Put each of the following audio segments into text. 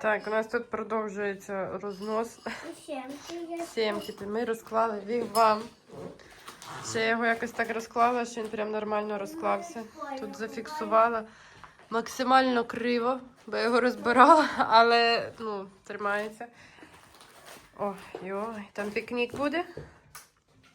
Так, у нас тут продовжується рознос сімки. Ми розклали їх вам. Ще я його якось так розклала, що він прям нормально розклався. Тут зафіксувала максимально криво, бо я його розбирала, але ну, тримається. Ой, ой, там пікнік буде.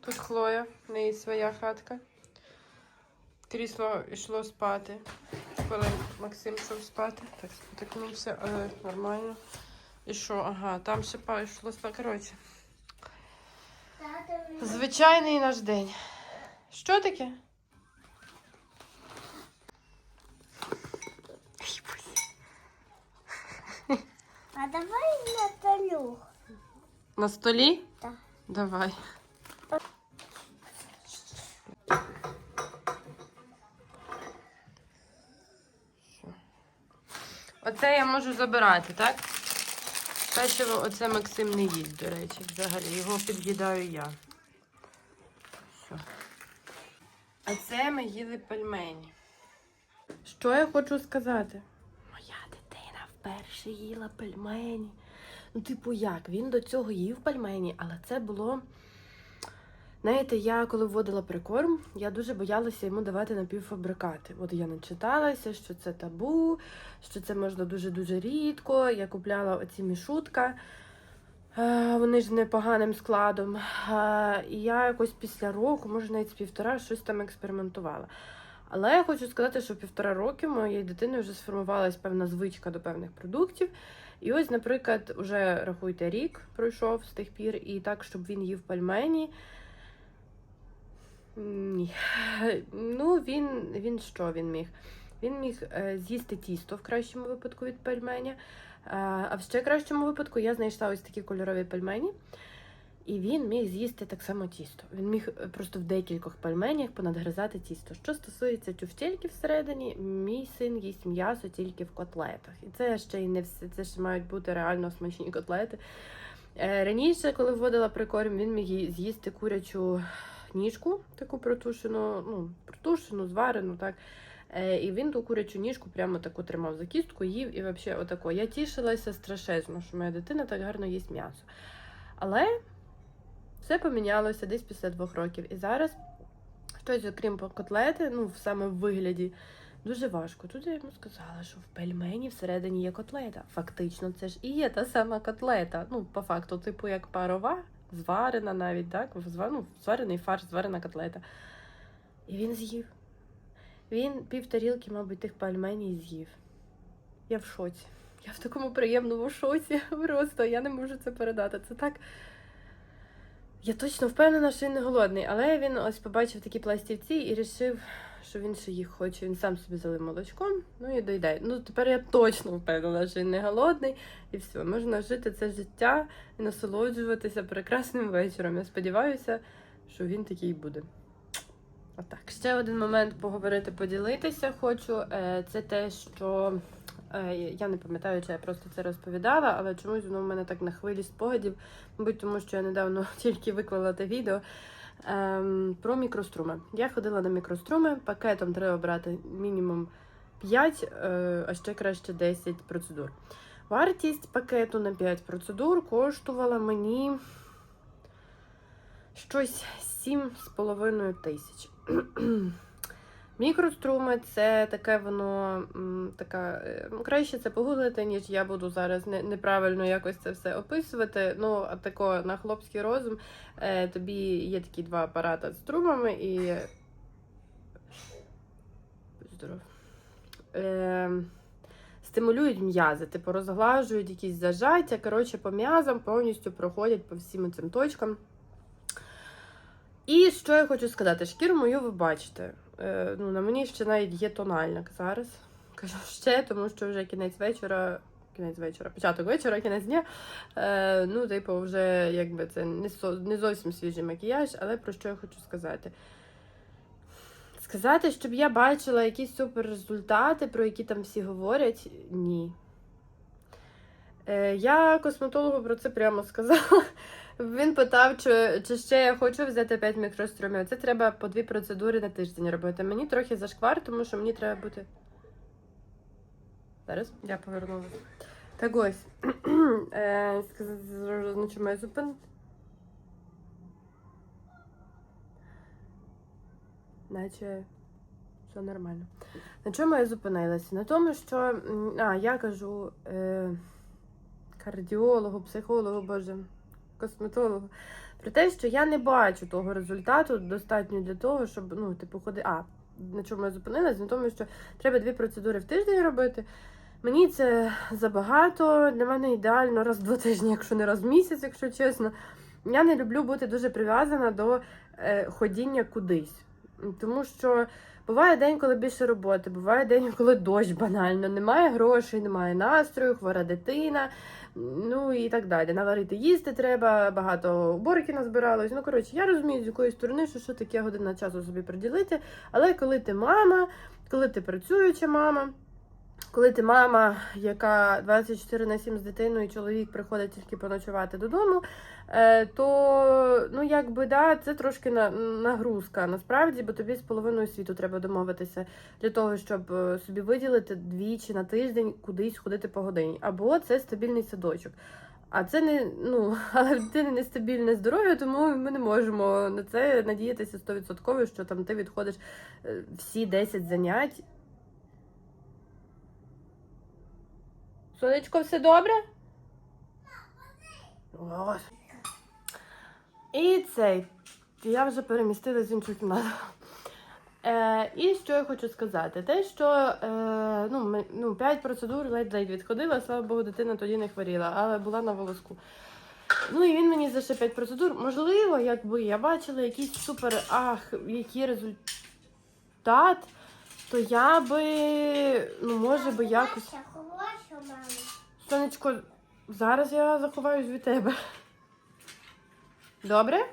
Тут Хлоя, в неї своя хатка. Крісло йшло спати. Коли Максим йшов спати, так спотикнувся, але нормально. І що? Ага, там ще йшло спати. Коротше, звичайний наш день. Що таке? А давай Наталю. На столі? Так. Давай. Оце я можу забирати, так? Печиво оце Максим не їсть, до речі, взагалі. Його під'їдаю я. Все. А це ми їли пельмені. Що я хочу сказати? Моя дитина вперше їла пельмені. Ну, типу, як? Він до цього їв пельмені, але це було. Знаєте, я коли вводила прикорм, я дуже боялася йому давати напівфабрикати. От я не читалася, що це табу, що це можна дуже-дуже рідко. Я купляла оці мішутка. Вони ж непоганим складом. І я якось після року, може навіть з півтора, щось там експериментувала. Але я хочу сказати, що півтора роки моєї дитини вже сформувалась певна звичка до певних продуктів. І ось, наприклад, уже рахуйте рік пройшов з тих пір, і так, щоб він їв пельмені. Ні. Ну, він, він що він міг? Він міг е, з'їсти тісто в кращому випадку від пельменя. Е, а в ще кращому випадку я знайшла ось такі кольорові пельмені. І він міг з'їсти так само тісто. Він міг е, просто в декількох пельменях понадгризати тісто. Що стосується тюфтельки всередині, мій син їсть м'ясо тільки в котлетах. І це ще й не все, це ще мають бути реально смачні котлети. Раніше, коли вводила прикорм, він міг з'їсти курячу ніжку, таку протушену, ну, протушену, зварену, так. Е, І він ту курячу ніжку прямо таку тримав за кістку, їв і взагалі отако. Я тішилася страшезно, що моя дитина так гарно їсть м'ясо. Але все помінялося десь після двох років. І зараз щось, окрім котлети, ну, саме в вигляді, дуже важко. Тут я йому сказала, що в пельмені всередині є котлета. Фактично, це ж і є та сама котлета. Ну, по факту, типу, як парова, зварена навіть, так? Ну, зварений фарш, зварена котлета. І він з'їв. Він пів тарілки, мабуть, тих пельменей з'їв. Я в шоці. Я в такому приємному шоці. Просто я не можу це передати. Це так. Я точно впевнена, що він не голодний, але він ось побачив такі пластівці і вирішив, що він ще їх хоче. Він сам собі залив молочком, ну і доїдає. Ну тепер я точно впевнена, що він не голодний, і все, можна жити це життя і насолоджуватися прекрасним вечором. Я сподіваюся, що він такий буде. Отак. Ще один момент поговорити, поділитися хочу. Е, Це те, що е, я не пам'ятаю, чи я просто це розповідала, але чомусь воно в мене так на хвилі спогадів, мабуть, тому що я недавно тільки виклала те відео. Ем, про мікроструми. Я ходила на мікроструми, пакетом треба брати мінімум 5, е, а ще краще 10 процедур. Вартість пакету на 5 процедур коштувала мені щось 7,5 тисяч. Мікроструми це таке воно така. е, Краще це погуглити, ніж я буду зараз неправильно якось це все описувати. Ну, а тако на хлопський розум е, тобі є такі два апарати з струмами і. Здоров. Е, стимулюють м'язи, типу розглажують якісь зажаття. Коротше, по м'язам повністю проходять по всім цим точкам. І що я хочу сказати, шкіру мою ви бачите. Е, ну, на мені ще навіть є тональник зараз. Кажу ще, тому що вже кінець вечора, кінець вечора, початок вечора, кінець дня. Е, ну, типу, вже якби це не, не зовсім свіжий макіяж, але про що я хочу сказати? Сказати, щоб я бачила якісь супер результати, про які там всі говорять, ні. Е, я косметологу про це прямо сказала. Він питав, чи, чи ще я хочу взяти 5 мікрострумів. Це треба по дві процедури на тиждень робити. Мені трохи зашквар, тому що мені треба бути. Зараз я повернулася. Так ось. сказати, на чому я зупин. Наче все нормально. На чому я зупинилася? На тому, що а, я кажу е, кардіологу, психологу, боже, косметологу. Про те, що я не бачу того результату достатньо для того, щоб ну, типу, ходи. А, на чому я зупинилась? На тому, що треба дві процедури в тиждень робити. Мені це забагато. Для мене ідеально раз в два тижні, якщо не раз в місяць, якщо чесно. Я не люблю бути дуже прив'язана до е, ходіння кудись. Тому що буває день, коли більше роботи, буває день, коли дощ банально, немає грошей, немає настрою, хвора дитина, ну і так далі. Наварити їсти треба, багато уборки назбиралось. Ну, коротше, я розумію, з якої сторони, що, що таке година часу собі приділити. Але коли ти мама, коли ти працююча мама, коли ти мама, яка 24 на 7 з дитиною, чоловік приходить тільки поночувати додому, е, то ну якби да, це трошки на, нагрузка насправді, бо тобі з половиною світу треба домовитися для того, щоб е, собі виділити двічі на тиждень кудись ходити по годині. Або це стабільний садочок. А це не ну, але в дитини нестабільне здоров'я, тому ми не можемо на це надіятися 100%, що там ти відходиш е, всі 10 занять. Сонечко, все добре? Ось. І цей. Я вже перемістилась в іншу кімнату. Е, і що я хочу сказати? Те, що е, ну, ми, ну, 5 процедур ледь-ледь відходила, слава Богу, дитина тоді не хворіла, але була на волоску. Ну і він мені за ще 5 процедур. Можливо, якби я бачила якийсь супер ах, який результат, то я би, ну, може би якось. Сонечко, зараз я заховаюсь від тебе. Добре?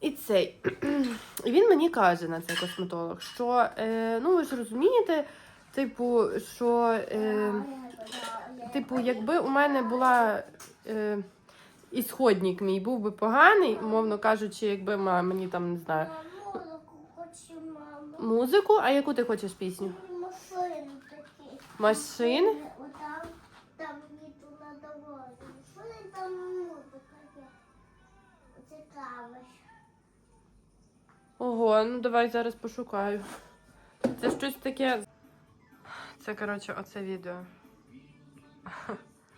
І цей. І він мені каже на цей косметолог, що е, ну ви ж розумієте, типу, що е, типу, якби у мене була е, ісходник мій був би поганий, умовно кажучи, якби мені там не знаю. Музику, а яку ти хочеш пісню? Машини такі. Машини? Отам, там мені тут надавали. Машини там музика є. Цікаво. Ого, ну давай зараз пошукаю. Це щось таке. Це, коротше, оце відео.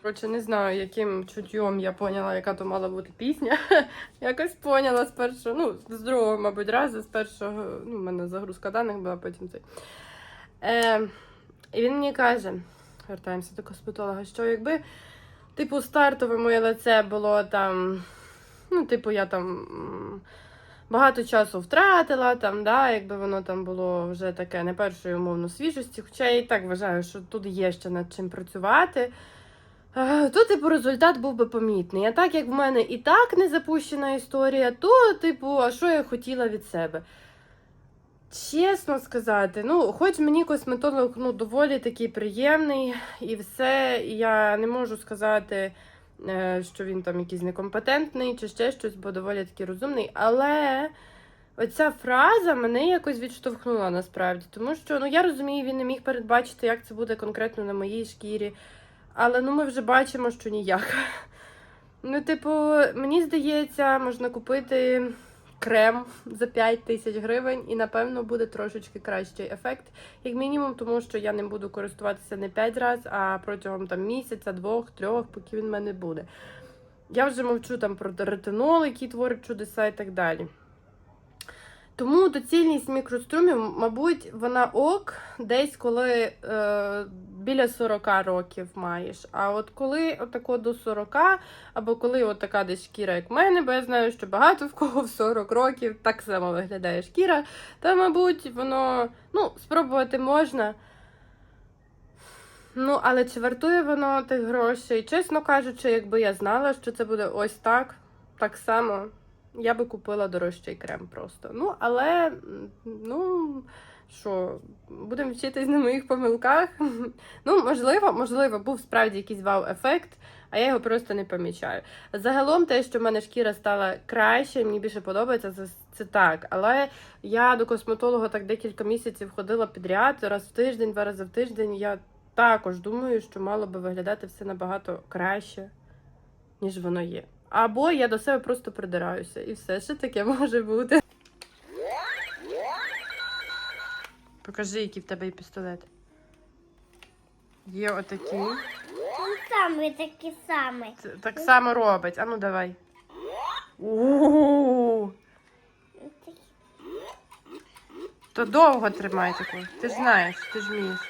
Коротше, не знаю, яким чуттєм я поняла, яка то мала бути пісня. Якось поняла з першого, ну, з другого, мабуть, разу, з першого, ну, в мене загрузка даних була, потім цей. Е, і він мені каже, вертаємося до косметолога, що якби, типу, стартове моє лице було там, ну, типу, я там. багато часу втратила, там, да, якби воно там було вже таке не першої умовно свіжості. Хоча я і так вважаю, що тут є ще над чим працювати. То, типу, результат був би помітний. А так як в мене і так не запущена історія, то, типу, а що я хотіла від себе? Чесно сказати, ну, хоч мені косметолог ну, доволі такий приємний і все, я не можу сказати, е, що він там якийсь некомпетентний чи ще щось, бо доволі такий розумний. Але оця фраза мене якось відштовхнула насправді. Тому що ну, я розумію, він не міг передбачити, як це буде конкретно на моїй шкірі. Але ну, ми вже бачимо, що ніяк. Ну, типу, мені здається, можна купити крем за 5 тисяч гривень, і напевно буде трошечки кращий ефект, як мінімум, тому що я ним буду користуватися не 5 разів, а протягом там місяця, двох, трьох, поки він в мене буде. Я вже мовчу там про ретинол, який творить чудеса і так далі. Тому доцільність мікрострумів, мабуть, вона ок десь коли е, біля 40 років маєш. А от коли отако до 40, або коли от така десь шкіра, як в мене, бо я знаю, що багато в кого в 40 років так само виглядає шкіра, то, мабуть, воно ну, спробувати можна. Ну, але чи вартує воно тих грошей? Чесно кажучи, якби я знала, що це буде ось так, так само, я би купила дорожчий крем просто. Ну, але, ну, що, будемо вчитись на моїх помилках. Ну, можливо, можливо, був справді якийсь вау-ефект, а я його просто не помічаю. Загалом, те, що в мене шкіра стала краще, мені більше подобається, це, це так. Але я до косметолога так декілька місяців ходила підряд, раз в тиждень, два рази в тиждень. Я також думаю, що мало би виглядати все набагато краще, ніж воно є. Або я до себе просто придираюся, і все ще таке може бути. Покажи, який в тебе є пістолет. Є отакі. Він самий такий самий. Це так само робить. А ну давай. У-у-у. То довго тримай таку. Ти ж знаєш, ти ж вмієш.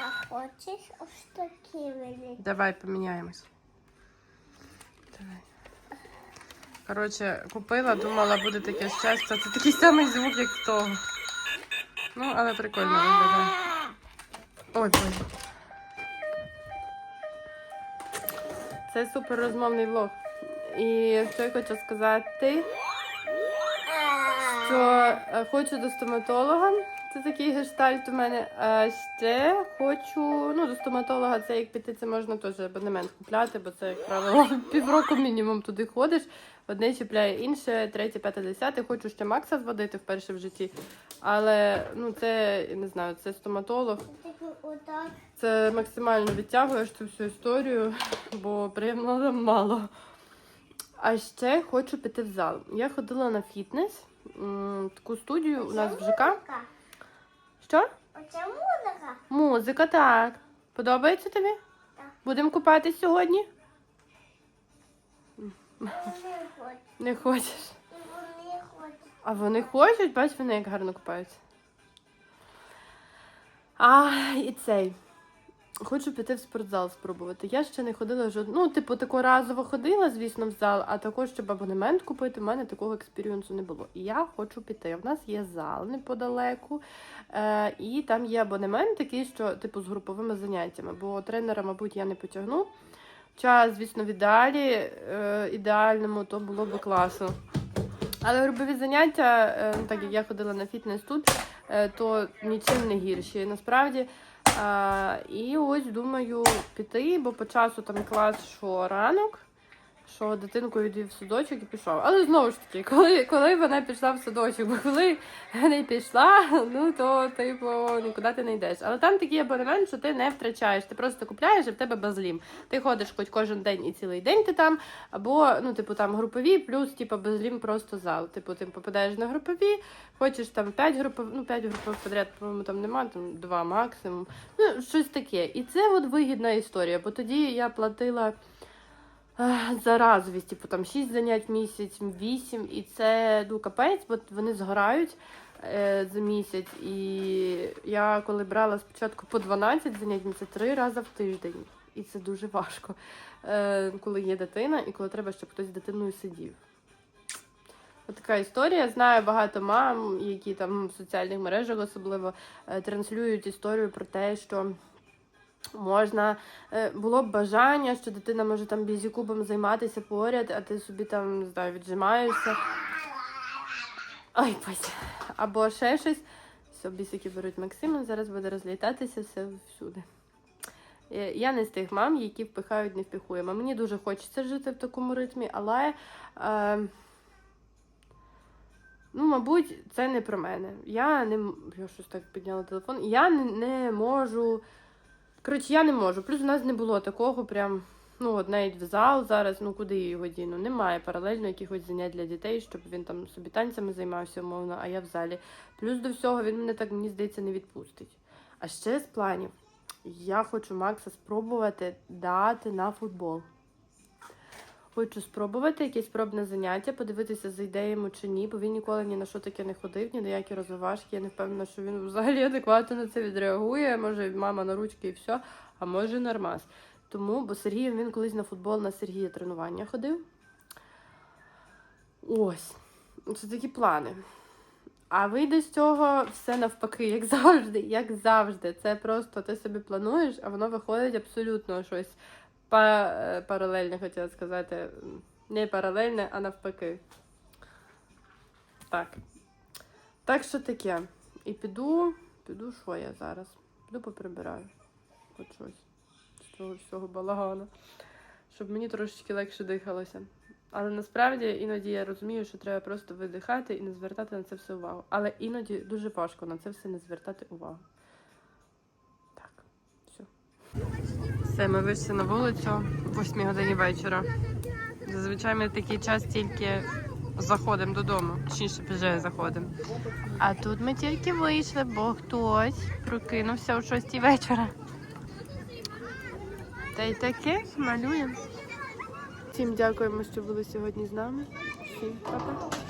А хочеш ось такі великі? Давай поміняємось. Давай. Коротше, купила, думала, буде таке щастя. Це такий самий звук, як в того. Ну, але прикольно виглядає. Ой, боже. Це супер розмовний влог. І що я хочу сказати, що е, хочу до стоматолога. Це такий гештальт у мене. А ще хочу. Ну, до стоматолога це як піти, це можна теж абонемент купляти, бо це, як правило, півроку мінімум туди ходиш. Одне чіпляє інше, третє, п'яте, десяте. Хочу ще Макса зводити вперше в житті. Але ну це я не знаю, це стоматолог. Це максимально відтягуєш цю всю історію, бо приємно мало. А ще хочу піти в зал. Я ходила на фітнес, таку студію у нас в ЖК. Що? Оце музика. Музика, так. Подобається тобі? Так. Будемо купатись сьогодні? Вони хочуть. Не хочеш. Вони хочуть. А вони хочуть, бач, вони як гарно купаються. А, і цей. Хочу піти в спортзал спробувати. Я ще не ходила жодного. Ну, типу, тако разово ходила, звісно, в зал, а також, щоб абонемент купити, в мене такого експірієнсу не було. І я хочу піти. В нас є зал неподалеку, е, і там є абонемент такий, що, типу, з груповими заняттями, бо тренера, мабуть, я не потягну. Час, звісно, в ідеалі, е, ідеальному, то було би класно. Але групові заняття, е, ну, так як я ходила на фітнес тут, е, то нічим не гірші. Насправді. А, і ось думаю піти, бо по часу там клас, що ранок, що дитинку відвів в садочок і пішов. Але знову ж таки, коли, коли вона пішла в садочок, бо коли не пішла, ну то типу нікуди ти не йдеш. Але там такий абонемент, що ти не втрачаєш. Ти просто купляєш і в тебе безлім. Ти ходиш хоч кожен день і цілий день ти там, або ну, типу, там групові, плюс типу, безлім просто зал. Типу, ти попадаєш на групові, хочеш там 5 групових, ну 5 групових подряд, по-моєму, там немає, там 2 максимум. Ну, щось таке. І це от вигідна історія, бо тоді я платила. За разовість, типу там 6 занять місяць, 8, і це ну, капець, бо вони згорають е, за місяць. І я коли брала спочатку по 12 занять, це 3 рази в тиждень. І це дуже важко, е, коли є дитина і коли треба, щоб хтось з дитиною сидів. От така історія. Знаю багато мам, які там в соціальних мережах особливо е, транслюють історію про те, що можна е, було б бажання, що дитина може там бізікубом займатися поряд, а ти собі там не знаю, віджимаєшся. Ой, пась. Або ще щось. Все, бісики беруть Максима, зараз буде розлітатися все всюди. Е, Я не з тих мам, які впихають невпихуємо. Мені дуже хочеться жити в такому ритмі, але. Е, Ну, мабуть, це не про мене. Я не я щось так підняла телефон. Я не, не можу. Коротше, я не можу. Плюс у нас не було такого, прям, ну, от навіть в зал зараз, ну куди я його діну? Немає паралельно якихось занять для дітей, щоб він там собі танцями займався, умовно, а я в залі. Плюс до всього він мене так, мені здається, не відпустить. А ще з планів, я хочу Макса спробувати дати на футбол. Хочу спробувати якесь пробне заняття, подивитися, зайде йому чи ні, бо він ніколи ні на що таке не ходив, ні на які розвивашки. Я не впевнена, що він взагалі адекватно на це відреагує. Може, мама на ручки і все, а може нормас. Тому, бо Сергій він колись на футбол на Сергія тренування ходив. Ось. Це такі плани. А вийде з цього все навпаки, як завжди, як завжди. Це просто ти собі плануєш, а воно виходить абсолютно щось паралельне, хотіла сказати. Не паралельне, а навпаки. Так. Так що таке. І піду, піду, що я зараз? Піду поприбираю. Хоч щось з цього всього балагану. Щоб мені трошечки легше дихалося. Але насправді іноді я розумію, що треба просто видихати і не звертати на це все увагу. Але іноді дуже важко на це все не звертати увагу. Так, все. Все, ми вийшли на вулицю в 8 годині вечора. Зазвичай ми такий час тільки заходимо додому, точніше вже заходимо. А тут ми тільки вийшли, бо хтось прокинувся о 6 вечора. Та й таке малюємо. Всім дякуємо, що були сьогодні з нами. Всім па-па.